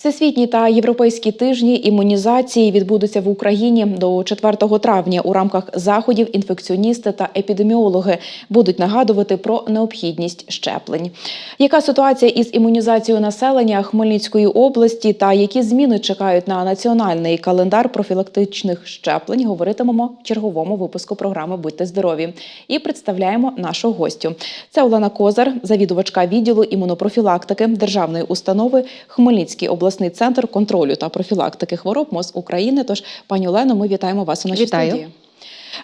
Всесвітні та європейські тижні імунізації відбудуться в Україні до 4 травня. У рамках заходів інфекціоністи та епідеміологи будуть нагадувати про необхідність щеплень. Яка ситуація із імунізацією населення Хмельницької області та які зміни чекають на національний календар профілактичних щеплень? Говоритимемо в черговому випуску програми Будьте здорові і представляємо нашу гостю. Це Олена Козар, завідувачка відділу імунопрофілактики державної установи Хмельницький обласний центр контролю та профілактики хвороб МОЗ України. Тож, пані Олено, ми вітаємо вас у нашій Вітаю. студії.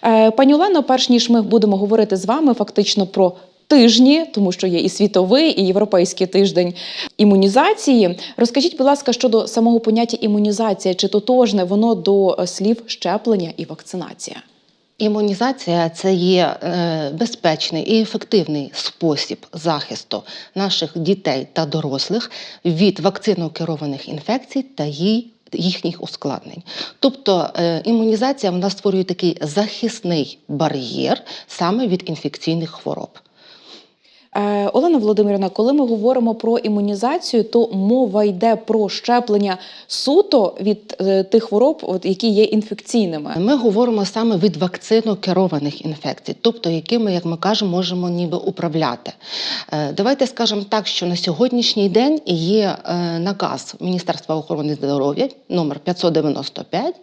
Е, Пані Олено, перш ніж ми будемо говорити з вами фактично про тижні, тому що є і світовий, і європейський тиждень імунізації. Розкажіть, будь ласка, щодо самого поняття імунізація, чи тотожне воно до е, слів щеплення і вакцинація? Імунізація це є е, безпечний і ефективний спосіб захисту наших дітей та дорослих від вакцинокерованих інфекцій та їй. Їхніх ускладнень. Тобто е, імунізація в нас створює такий захисний бар'єр саме від інфекційних хвороб. Е, Олена Володимирівна, коли ми говоримо про імунізацію, то мова йде про щеплення суто від е, тих хвороб, які є інфекційними. Ми говоримо саме від вакцинокерованих інфекцій, тобто якими, як ми кажемо, можемо ніби управляти. Е, Давайте скажемо так, що на сьогоднішній день є наказ Міністерства охорони здоров'я номер 595,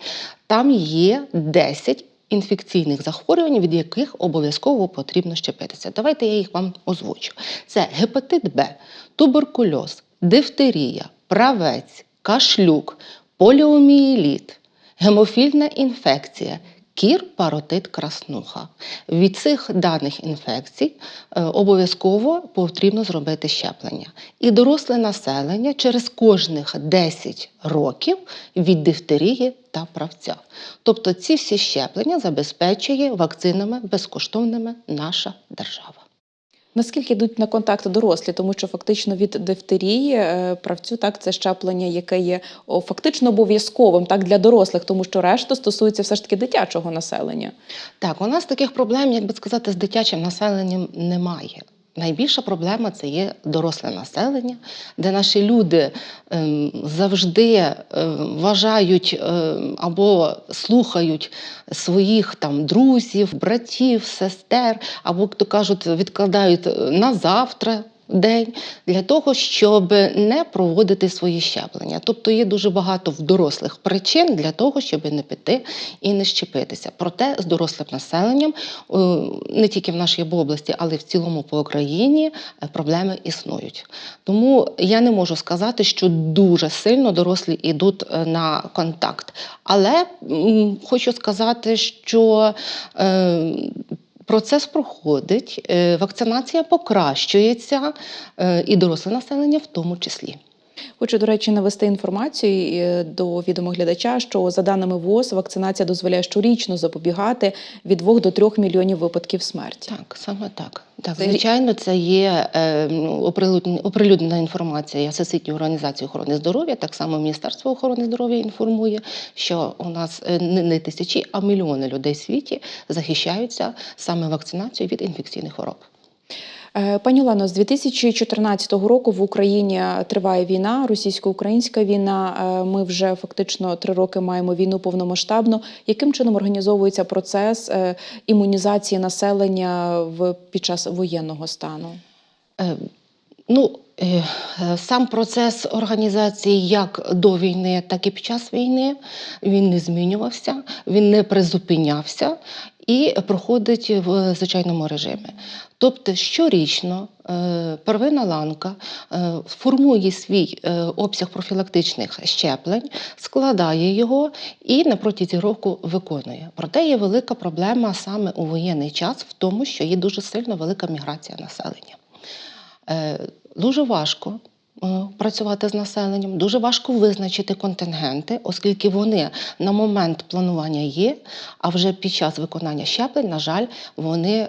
там є 10 інфекційних захворювань, від яких обов'язково потрібно щепитися. Давайте я їх вам озвучу. Це гепатит Б, туберкульоз, дифтерія, правець, кашлюк, поліомієліт, гемофільна інфекція, кір, паротит, краснуха. Від цих даних інфекцій е, обов'язково потрібно зробити щеплення. І доросле населення через кожних 10 років від дифтерії та правця. Тобто ці всі щеплення забезпечує вакцинами безкоштовними наша держава. Наскільки йдуть на контакт дорослі, тому що фактично від дифтерії е, правцю так це щеплення, яке є фактично обов'язковим так для дорослих, тому що решта стосується все ж таки дитячого населення. Так, у нас таких проблем, як би сказати, з дитячим населенням немає. Найбільша проблема це є доросле населення, де наші люди ем, завжди е, вважають е, або слухають своїх там друзів, братів, сестер, або, як то кажуть, відкладають на завтра. День для того, щоб не проводити свої щеплення. Тобто є дуже багато в дорослих причин для того, щоб не піти і не щепитися. Проте з дорослим населенням е, не тільки в нашій області, але й в цілому по Україні е, проблеми існують. Тому я не можу сказати, що дуже сильно дорослі йдуть е, на контакт. Але хочу сказати, що Процес проходить, е, вакцинація покращується, е, і доросле населення в тому числі. Хочу, до речі, навести інформацію е, до відомо глядача, що за даними ВОЗ, вакцинація дозволяє щорічно запобігати від 2 до 3 мільйонів випадків смерті. Так, саме так. Так, звичайно, це є е, ну, оприлюднена- інформація Всесвітньої організації охорони здоров'я. Так само Міністерство охорони здоров'я інформує, що у нас е, не, не тисячі, а мільйони людей в світі захищаються саме вакцинацією від інфекційних хвороб. Е, Пані Олено, з 2014 року в Україні триває війна, російсько-українська війна. Е, Ми вже фактично три роки маємо війну повномасштабну. Яким чином організовується процес е, імунізації населення в під час воєнного стану? Ну, сам процес організації як до війни, так і під час війни він не змінювався, він не призупинявся і проходить в звичайному режимі. Тобто щорічно е, первинна ланка е, формує свій е, обсяг профілактичних щеплень, складає його і на протязі року виконує. Проте є велика проблема саме у воєнний час в тому, що є дуже сильно велика міграція населення. Дуже важко е, працювати з населенням, дуже важко визначити контингенти, оскільки вони на момент планування є, а вже під час виконання щеплень, на жаль, вони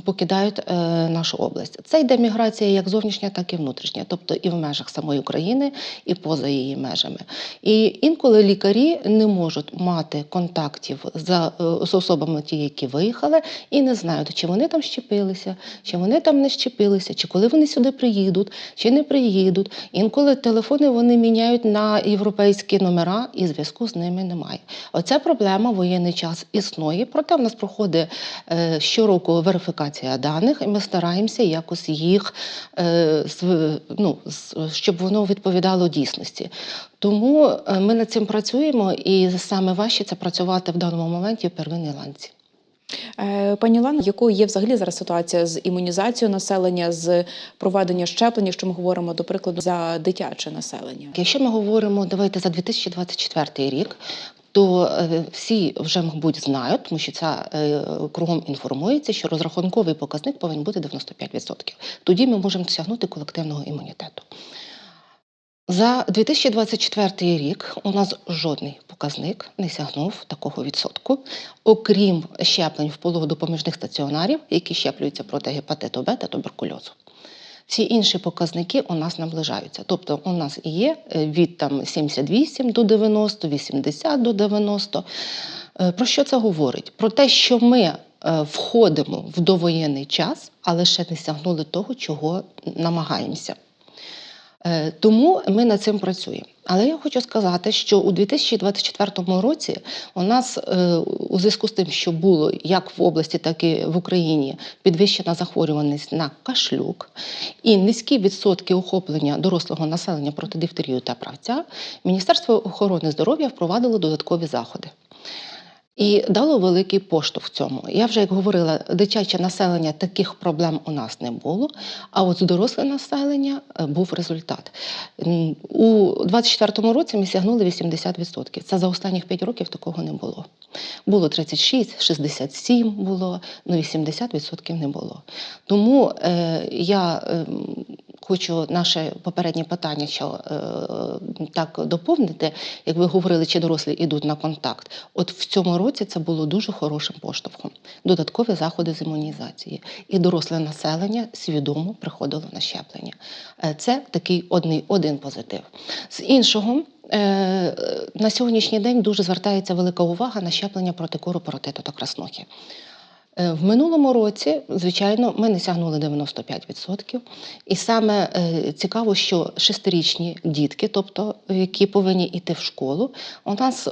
покидають е, нашу область. Це йде міграція як зовнішня, так і внутрішня, тобто і в межах самої України, і поза її межами. І інколи лікарі не можуть мати контактів за, е, з особами, ті, які виїхали, і не знають, чи вони там щепилися, чи вони там не щепилися, чи коли вони сюди приїдуть, чи не приїдуть. Інколи телефони вони міняють на європейські номера, і зв'язку з ними немає. Оця проблема воєнний час існує, проте в нас проходить е, щороку верифікація даних, і ми стараємося якось їх, е, ну, щоб воно відповідало дійсності. Тому е, ми над цим працюємо, і саме важче це працювати в даному моменті в первинній ланці. Е, Пані Лана, якою є взагалі зараз ситуація з імунізацією населення, з проведенням щеплень, якщо ми говоримо, до прикладу, за дитяче населення? Якщо ми говоримо, давайте за 2024 рік. То е, всі вже, мабуть, знають, тому що це кругом інформується, що розрахунковий показник повинен бути 95%. Тоді ми можемо досягнути колективного імунітету. За 2024 рік у нас жодний показник не сягнув такого відсотку, окрім щеплень в пологодопоміжних стаціонарів, які щеплюються проти гепатиту Б та туберкульозу. Всі інші показники у нас наближаються. Тобто у нас є е, від там, 78 до 90, 80 до 90. Е, Про що це говорить? Про те, що ми е, входимо в довоєнний час, але ще не сягнули того, чого намагаємося. Е, Тому ми над цим працюємо. Але я хочу сказати, що у 2024 році у нас е, у зв'язку з тим, що було як в області, так і в Україні підвищена захворюваність на кашлюк і низькі відсотки охоплення дорослого населення проти дифтерію та правця, Міністерство охорони здоров'я впровадило додаткові заходи. І дало великий поштовх цьому. Я вже як говорила, дитяче населення таких проблем у нас не було. А от доросле населення е, був результат. У 24-му році ми сягнули 80%. Це за останніх 5 років такого не було. Було 36, 67 було, ну 80% не було. Тому е, я е, хочу наше попереднє питання, що е, так доповнити, як ви говорили, чи дорослі йдуть на контакт. От в цьому році це було дуже хорошим поштовхом. Додаткові заходи з імунізації. І доросле населення свідомо приходило на щеплення. Е, Це такий одний, один позитив. З іншого, е, на сьогоднішній день дуже звертається велика увага на щеплення проти кору, паротиту та краснухи. Е, В минулому році, звичайно, ми не сягнули 95%. І саме е, цікаво, що шестирічні дітки, тобто які повинні йти в школу, у нас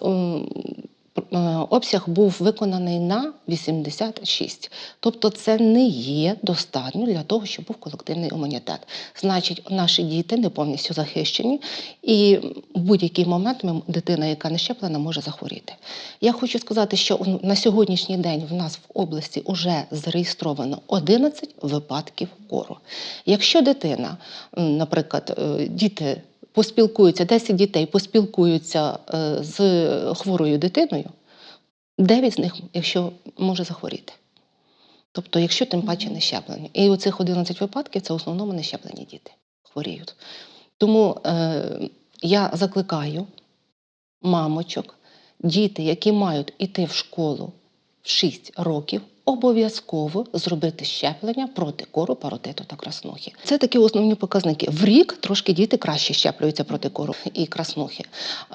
обсяг був виконаний на 86. Тобто це не є достатньо для того, щоб був колективний імунітет. Значить, наші діти не повністю захищені, і в будь-який момент дитина, яка не щеплена, може захворіти. Я хочу сказати, що на сьогоднішній день в нас в області вже зареєстровано 11 випадків кору. Якщо дитина, наприклад, е, діти поспілкуються, 10 дітей поспілкуються е, з хворою дитиною, 9 з них, якщо може захворіти. Тобто, якщо тим паче не щеплені. І оцих 11 випадків це в основному не щеплені діти хворіють. Тому е, я закликаю мамочок, діти, які мають іти в школу 6 років, обов'язково зробити щеплення проти кору, паротиту та краснухи. Це такі основні показники. В рік трошки діти краще щеплюються проти кору і краснухи.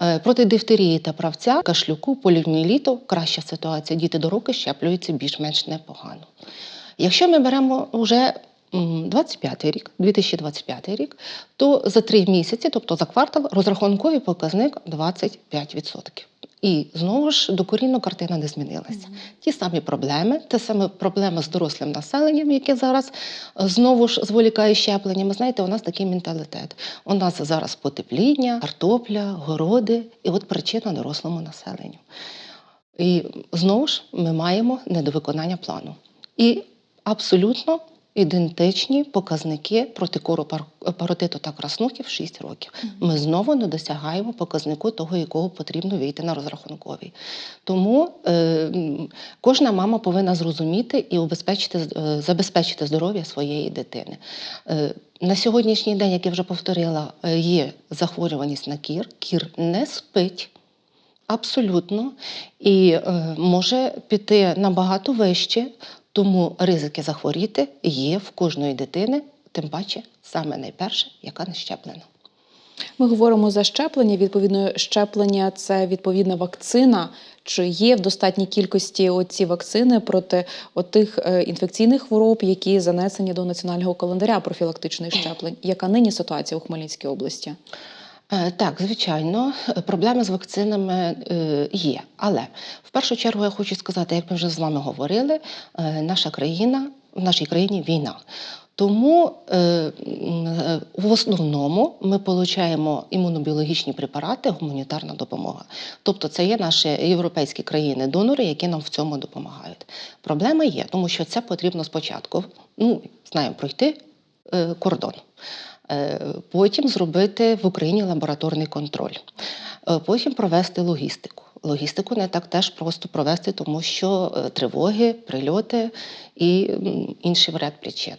Е, Проти дифтерії та правця, кашлюку, поліоміеліту краща ситуація. Діти до року щеплюються більш-менш непогано. Якщо ми беремо вже 25 рік, 2025 рік, то за три місяці, тобто за квартал, розрахунковий показник 25%. І знову ж докорінно картина не змінилася. Ті самі проблеми, те саме проблема з дорослим населенням, яке зараз е, знову ж зволікає щепленнями. Знаєте, у нас такий менталітет. У нас зараз потепління, картопля, городи, і от причина дорослому населенню. І знову ж ми маємо недовиконання плану. І абсолютно ідентичні показники проти кору пар- паротиту та краснухи в 6 років. Ми знову не досягаємо показнику того, якого потрібно вийти на розрахунковий. Тому е, кожна мама повинна зрозуміти і убезпечити, е, забезпечити здоров'я своєї дитини. Е, на сьогоднішній день, як я вже повторила, е, є захворюваність на кір. Кір не спить. Абсолютно, і е, може піти набагато вище, Тому ризики захворіти є в кожної дитини, тим паче саме найперше, яка не щеплена. Ми говоримо за щеплення. Відповідно, щеплення це відповідна вакцина. Чи є в достатній кількості оці вакцини проти отих е, інфекційних хвороб, які занесені до національного календаря профілактичних щеплень? Яка нині ситуація у Хмельницькій області? Е, Так, звичайно, е, проблеми з вакцинами е, є. Але в першу чергу я хочу сказати, як ми вже з вами говорили, наша країна, в нашій країні війна. Тому в основному ми отримуємо імунобіологічні препарати, гуманітарна допомога. Тобто це є наші європейські країни-донори, які нам в цьому допомагають. Проблема є, тому що це потрібно спочатку, ну, знаємо, пройти кордон. Е, Потім зробити в Україні лабораторний контроль, Е, потім провести логістику. Логістику не так теж просто провести, тому що е, тривоги, прильоти і інший ряд причин.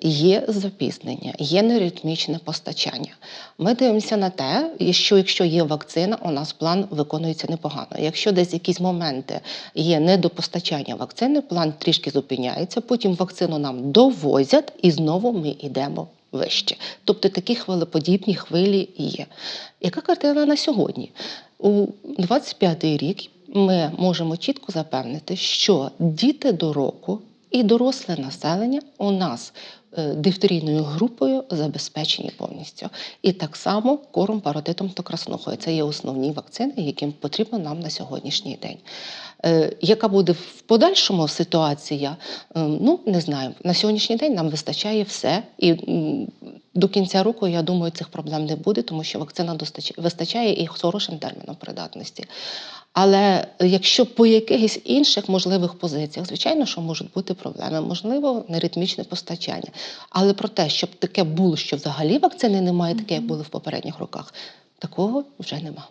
Є запізнення, є неритмічне постачання. Ми дивимося на те, що якщо є вакцина, у нас план виконується непогано. Якщо десь якісь моменти є недопостачання вакцини, план трішки зупиняється, потім вакцину нам довозять і знову ми йдемо вище. Тобто такі хвилеподібні хвилі є. Яка картина на сьогодні? У 25-й рік ми можемо чітко запевнити, що діти до року і доросле населення у нас е, дифтерійною групою забезпечені повністю. І так само кором, паротитом та краснухою. Це є основні вакцини, яким потрібно нам на сьогоднішній день. Е, Яка буде в подальшому ситуація? Е, Ну не знаю. На сьогоднішній день нам вистачає все, і до кінця року я думаю, цих проблем не буде, тому що вакцина вистачає і з хорошим терміном придатності. Але якщо по якихось інших можливих позиціях, звичайно, що можуть бути проблеми, можливо, неритмічне постачання. Але про те, щоб таке було, що взагалі вакцини немає, таке як було в попередніх роках, такого вже нема.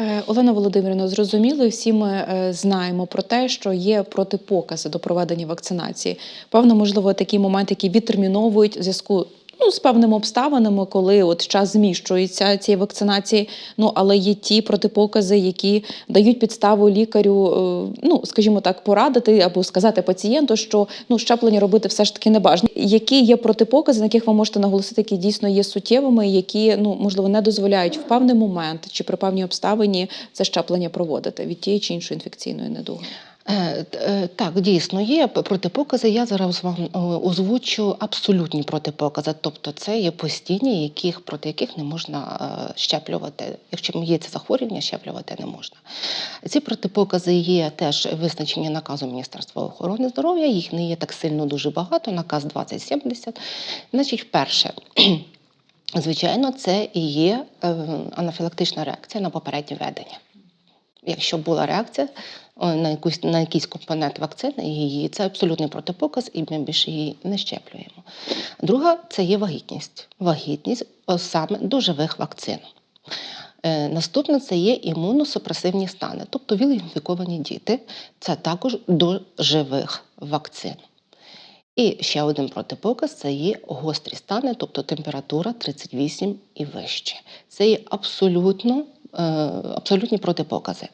Е, Олена Володимирівна, зрозуміло, всі ми е, знаємо про те, що є протипокази до проведення вакцинації. Певно, можливо, такі моменти, які відтерміновують в зв'язку. Ну, з певними обставинами, коли от час зміщується цієї вакцинації. Ну але є ті протипокази, які дають підставу лікарю, е, ну скажімо так, порадити або сказати пацієнту, що ну щеплення робити все ж таки не бажано. Які є протипокази, на яких ви можете наголосити, які дійсно є суттєвими, які ну можливо не дозволяють в певний момент чи при певній обставині це щеплення проводити від тієї чи іншої інфекційної недуги? Е, е, Так, дійсно є протипокази. Я зараз вам е, озвучу абсолютні протипокази. Тобто це є постійні, яких, проти яких не можна щеплювати. Якщо є це захворювання, щеплювати не можна. Ці протипокази є теж визначені наказом Міністерства охорони здоров'я. Їх не є так сильно дуже багато. Наказ 2070. Значить, перше. Звичайно, це і є анафілактична реакція на попереднє ведення. Якщо була реакція на, якусь, на якийсь компонент вакцини, її це абсолютний протипоказ, і ми більше її не щеплюємо. Друга це є вагітність. Вагітність саме до живих вакцин. Е, наступне це є імуносупресивні стани, тобто віл-інфіковані діти, це також до живих вакцин. І ще один протипоказ це є гострі стани, тобто температура 38 і вище. Це є абсолютно, абсолютні протипокази.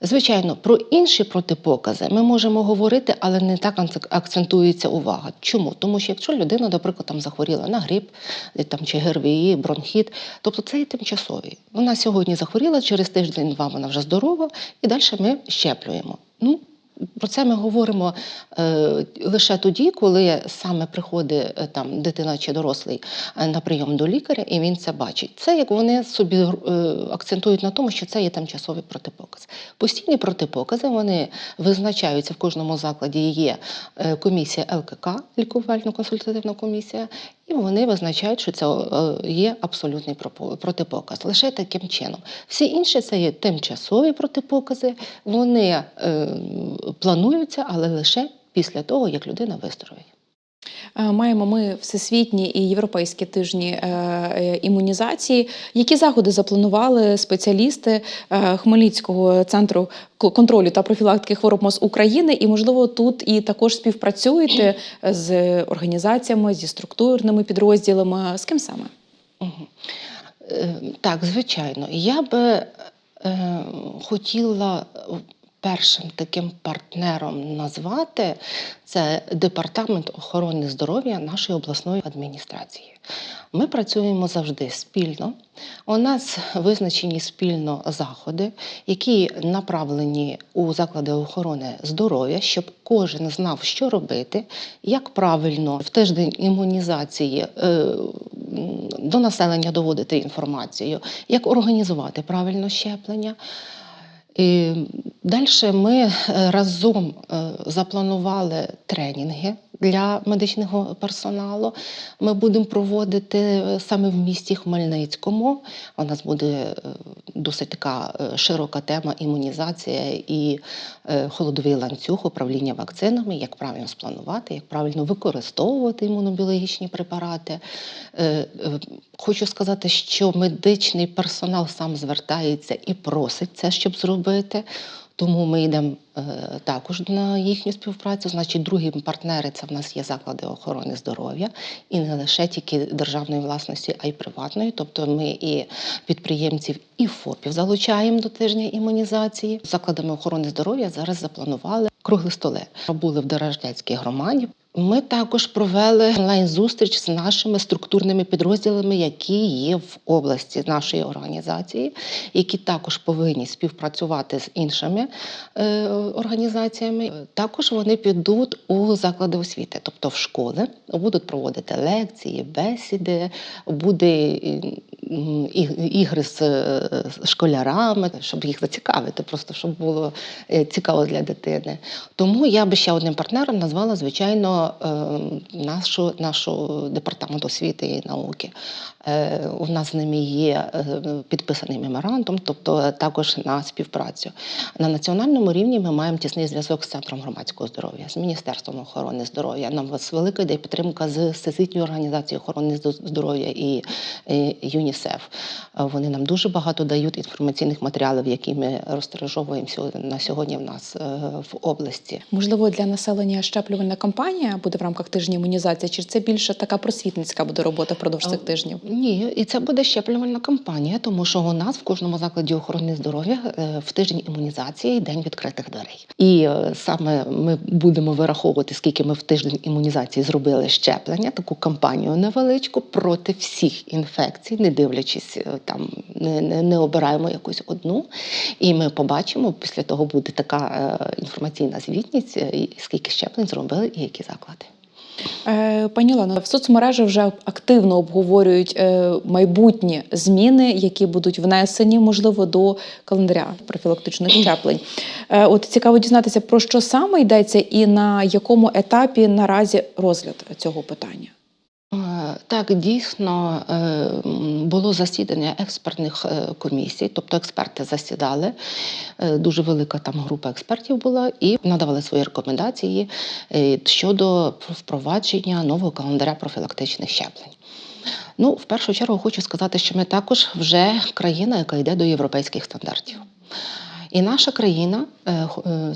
Звичайно, про інші протипокази ми можемо говорити, але не так акц- акцентується увага. Чому? Тому що якщо людина, наприклад, там захворіла на грип е, там, чи ГРВІ, бронхіт, тобто це і тимчасові. Вона сьогодні захворіла, через тиждень-два вона вже здорова, і далі ми щеплюємо. Ну, про це ми говоримо е, лише тоді, коли саме приходить е, там дитина чи дорослий е, на прийом до лікаря, і він це бачить. Це як вони собі акцентують на тому, що це є тимчасовий протипоказ. Постійні протипокази вони визначаються в кожному закладі. Є комісія ЛКК, лікувально-консультативна комісія, і вони визначають, що це е, є абсолютний протипоказ. Лише таким чином. Всі інші це є тимчасові протипокази. Вони е, плануються, але лише після того, як людина виздоровіє. Е, Маємо ми всесвітні і європейські тижні е, е, імунізації. Які заходи запланували спеціалісти Хмельницького центру контролю та профілактики хвороб МОЗ України? І можливо тут і також співпрацюєте з організаціями, зі структурними підрозділами. З ким саме? Так, звичайно. Я би хотіла першим таким партнером назвати це департамент охорони здоров'я нашої обласної адміністрації. Ми працюємо завжди спільно. У нас визначені спільно заходи, які направлені у заклади охорони здоров'я, щоб кожен знав, що робити, як правильно в тиждень імунізації е, до населення доводити інформацію, як організувати правильно щеплення. І далі ми е, разом е, запланували тренінги для медичного персоналу. Ми будемо проводити е, саме в місті Хмельницькому. У нас буде е, досить така е, широка тема імунізація і холодовий ланцюг управління вакцинами, як правильно спланувати, як правильно використовувати імунобіологічні препарати. Хочу сказати, що медичний персонал сам звертається і просить це, щоб зробити. Тому ми йдемо е, також на їхню співпрацю. Значить, другі партнери це в нас є заклади охорони здоров'я, і не лише тільки державної власності, а й приватної. Тобто ми і підприємців, і ФОПів залучаємо до тижня імунізації. Закладами охорони здоров'я зараз запланували круглі столе. Були в дорожнецькій громаді. Ми також провели онлайн-зустріч з нашими структурними підрозділами, які є в області нашої організації, які також повинні співпрацювати з іншими е, організаціями. Також вони підуть у заклади освіти, тобто в школи, будуть проводити лекції, бесіди, буде ігри з школярами, щоб їх зацікавити, просто щоб було е, цікаво для дитини. Тому я би ще одним партнером назвала, звичайно, нашу, нашу департамент освіти і науки. Е, У нас з ними є е, підписаний меморандум, тобто також на співпрацю. На національному рівні ми маємо тісний зв'язок з центром громадського здоров'я, з Міністерством охорони здоров'я. Нам вас велика йде підтримка з Всесвітньою організацією охорони здоров'я і е, ЮНІСЕФ. Е, Вони нам дуже багато дають інформаційних матеріалів, які ми розтиражовуємо сьогодні- на сьогодні в нас е, в області. Можливо, для населення щеплювальна кампанія буде в рамках тижня імунізації, чи це більше така просвітницька буде робота впродовж цих тижнів? Ні, і це буде щеплювальна кампанія, тому що у нас в кожному закладі охорони здоров'я е, в тиждень імунізації день відкритих дверей. І е, саме ми будемо вираховувати, скільки ми в тиждень імунізації зробили щеплення, таку кампанію невеличку проти всіх інфекцій, не дивлячись е, там, не, не, не обираємо якусь одну. І ми побачимо, після того буде така інформаційна звітність, скільки щеплень зробили і які заклади. Е, Пані Олено, в соцмережі вже активно обговорюють е, майбутні зміни, які будуть внесені, можливо, до календаря профілактичних щеплень. Е, От цікаво дізнатися, про що саме йдеться і на якому етапі наразі розгляд цього питання. Так, дійсно е, було засідання експертних е, комісій, тобто експерти засідали. е, Дуже велика там група експертів була і надавали свої рекомендації щодо впровадження нового календаря профілактичних щеплень. Ну, в першу чергу хочу сказати, що ми також вже країна, яка йде до європейських стандартів. І наша країна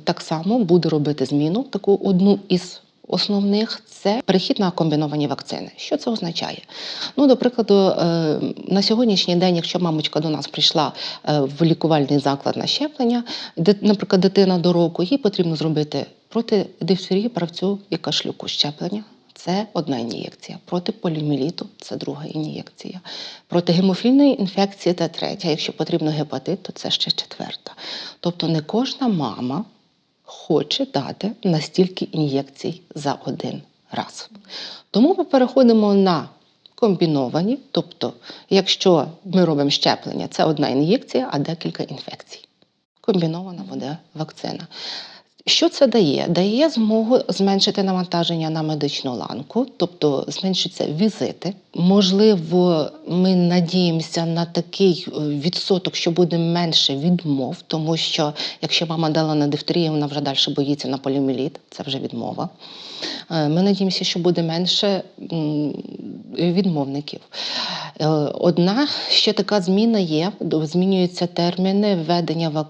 так само буде робити зміну, таку одну із основних це перехід на комбіновані вакцини. Що це означає? Ну, до прикладу, е, на сьогоднішній день, якщо мамочка до нас прийшла е, в лікувальний заклад на щеплення, де, наприклад, дитина до року, їй потрібно зробити проти дифтерії, правцю і кашлюку щеплення. Це одна ін'єкція. Проти поліоміеліту – це друга ін'єкція. Проти гемофільної інфекції це третя. Якщо потрібно гепатит, то це ще четверта. Тобто не кожна мама хоче дати настільки ін'єкцій за один раз. Тому ми переходимо на комбіновані, тобто, якщо ми робимо щеплення, це одна ін'єкція, а декілька інфекцій. Комбінована буде вакцина. Що це дає? Дає змогу зменшити навантаження на медичну ланку, тобто зменшиться візити. Можливо, ми надіємося на такий е, відсоток, що буде менше відмов, тому що якщо мама дала на дифтерію, вона вже далі боїться на поліоміеліт, це вже відмова. Е, Ми надіємося, що буде менше відмовників. Е, Одна ще така зміна є: змінюються терміни введення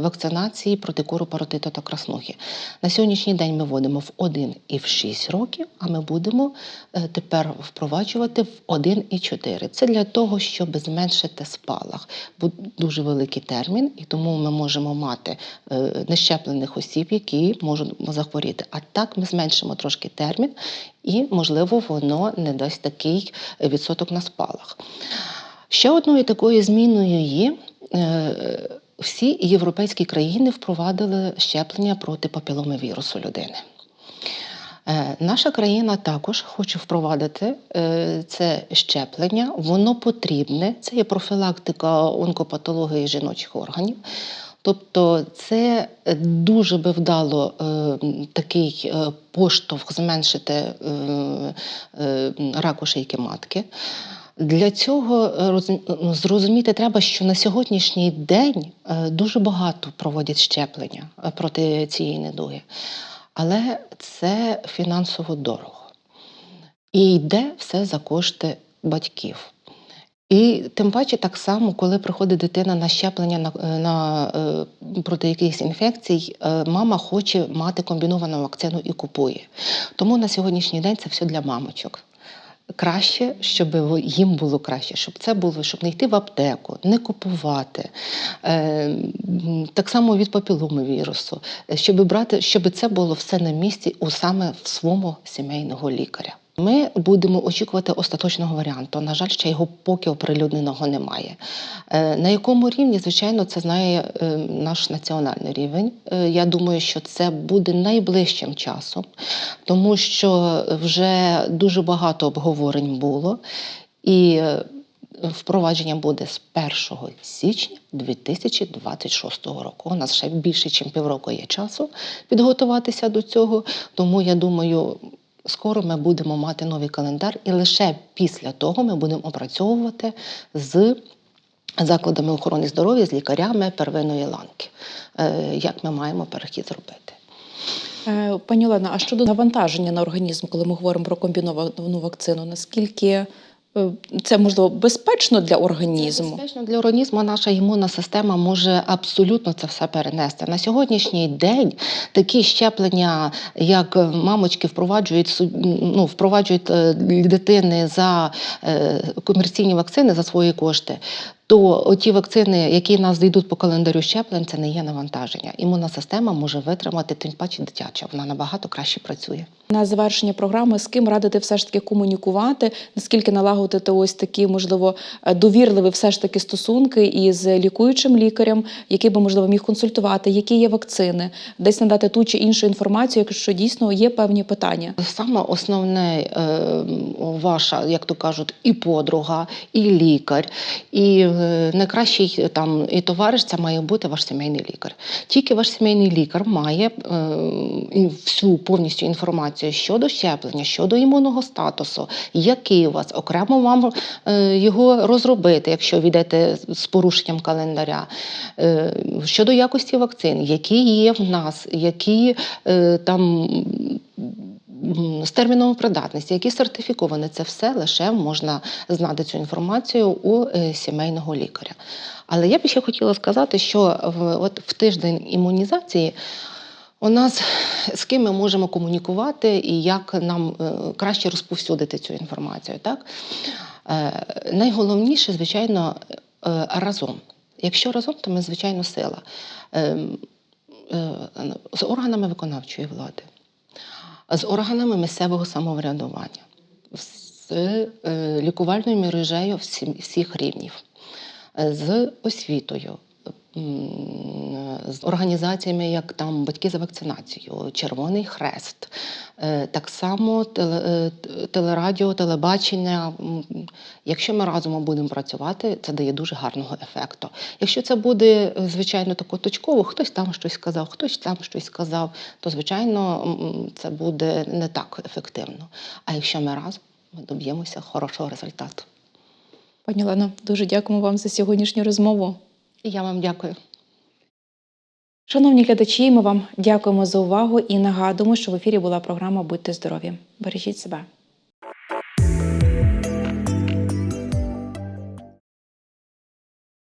вакцинації проти кору, паротиту та краснухи. На сьогоднішній день ми вводимо в 1 і в 6 років, а ми будемо е, тепер впроваджувати в 1 і 4. Це для того, щоб зменшити спалах. Дуже великий термін, і тому ми можемо мати е, нещеплених осіб, які можуть захворіти. А так ми зменшимо трошки термін, і, можливо, воно не дасть такий відсоток на спалах. Ще одною такою зміною є. Всі європейські країни впровадили щеплення проти папіломовірусу людини. Е, Наша країна також хоче впровадити е, це щеплення. Воно потрібне. Це є профілактика онкопатології жіночих органів. Тобто, це дуже би вдало е, такий поштовх зменшити раку шийки матки. Для цього е, ну, зрозуміти треба, що на сьогоднішній день е, дуже багато проводять щеплення е, проти цієї недуги. Але це фінансово дорого. І йде все за кошти батьків. І тим паче, так само, коли приходить дитина на щеплення на, на, е, проти якихось інфекцій, е, мама хоче мати комбіновану вакцину і купує. Тому на сьогоднішній день це все для мамочок. Краще, щоб їм було краще, щоб це було, щоб не йти в аптеку, не купувати. Е, так само від папіломовірусу, вірусу, щоб брати, щоб це було все на місці у саме в своєму сімейного лікаря. Ми будемо очікувати остаточного варіанту. На жаль, ще його поки оприлюдненого немає. Е, На якому рівні, звичайно, це знає е, наш національний рівень. Е, Я думаю, що це буде найближчим часом, тому що вже дуже багато обговорень було. І впровадження буде з 1 січня 2026 року. У нас ще більше, ніж півроку є часу підготуватися до цього. Тому я думаю, скоро ми будемо мати новий календар, і лише після того ми будемо опрацьовувати з закладами охорони здоров'я, з лікарями первинної ланки, е, як ми маємо перехід зробити. Е, Пані Олена, а щодо навантаження на організм, коли ми говоримо про комбіновану вакцину, наскільки це можливо безпечно для Це організму? безпечно для організму. Наша імунна система може абсолютно це все перенести. На сьогоднішній день такі щеплення, як мамочки впроваджують ну, впроваджують е, дитини за е, комерційні вакцини за свої кошти. То ті вакцини, які нас дійдуть по календарю щеплень, це не є навантаження. Імунна система може витримати, тим паче дитяча. Вона набагато краще працює. На завершення програми з ким радити все ж таки комунікувати, наскільки налагодити ось такі, можливо, е, довірливі все ж таки стосунки із лікуючим лікарем, який би можливо міг консультувати, які є вакцини, десь надати ту чи іншу інформацію, якщо дійсно є певні питання. Саме основне е, ваша, як то кажуть, і подруга, і лікар, і найкращий е, там і товариш це має бути ваш сімейний лікар. Тільки ваш сімейний лікар має е, всю повністю інформацію щодо щеплення, щодо імунного статусу, який у вас окремо вам е, його розробити, якщо ви йдете з порушенням календаря, е, щодо якості вакцин, які є в нас, які е, там з терміном придатності, які сертифіковані, це все лише можна знати цю інформацію у е, сімейного лікаря. Але я б ще хотіла сказати, що в, от в тиждень імунізації у нас з ким ми можемо комунікувати і як нам е, краще розповсюдити цю інформацію. Так? Е, найголовніше, звичайно, разом. Якщо разом, то ми, звичайно, сила. Е, е, з органами виконавчої влади, з органами місцевого самоврядування, з е, лікувальною мережею всіх рівнів, з освітою, з організаціями, як там батьки за вакцинацію, Червоний Хрест, е, так само е, телерадіо, телебачення. Якщо ми разом будемо працювати, це дає дуже гарного ефекту. Якщо це буде, е, звичайно, тако точково, хтось там щось сказав, хтось там щось сказав, то звичайно це буде не так ефективно. А якщо ми разом, ми доб'ємося хорошого результату. Пані Олено, дуже дякуємо вам за сьогоднішню розмову. Я вам дякую. Шановні глядачі, ми вам дякуємо за увагу і нагадуємо, що в ефірі була програма Будьте здорові. Бережіть себе.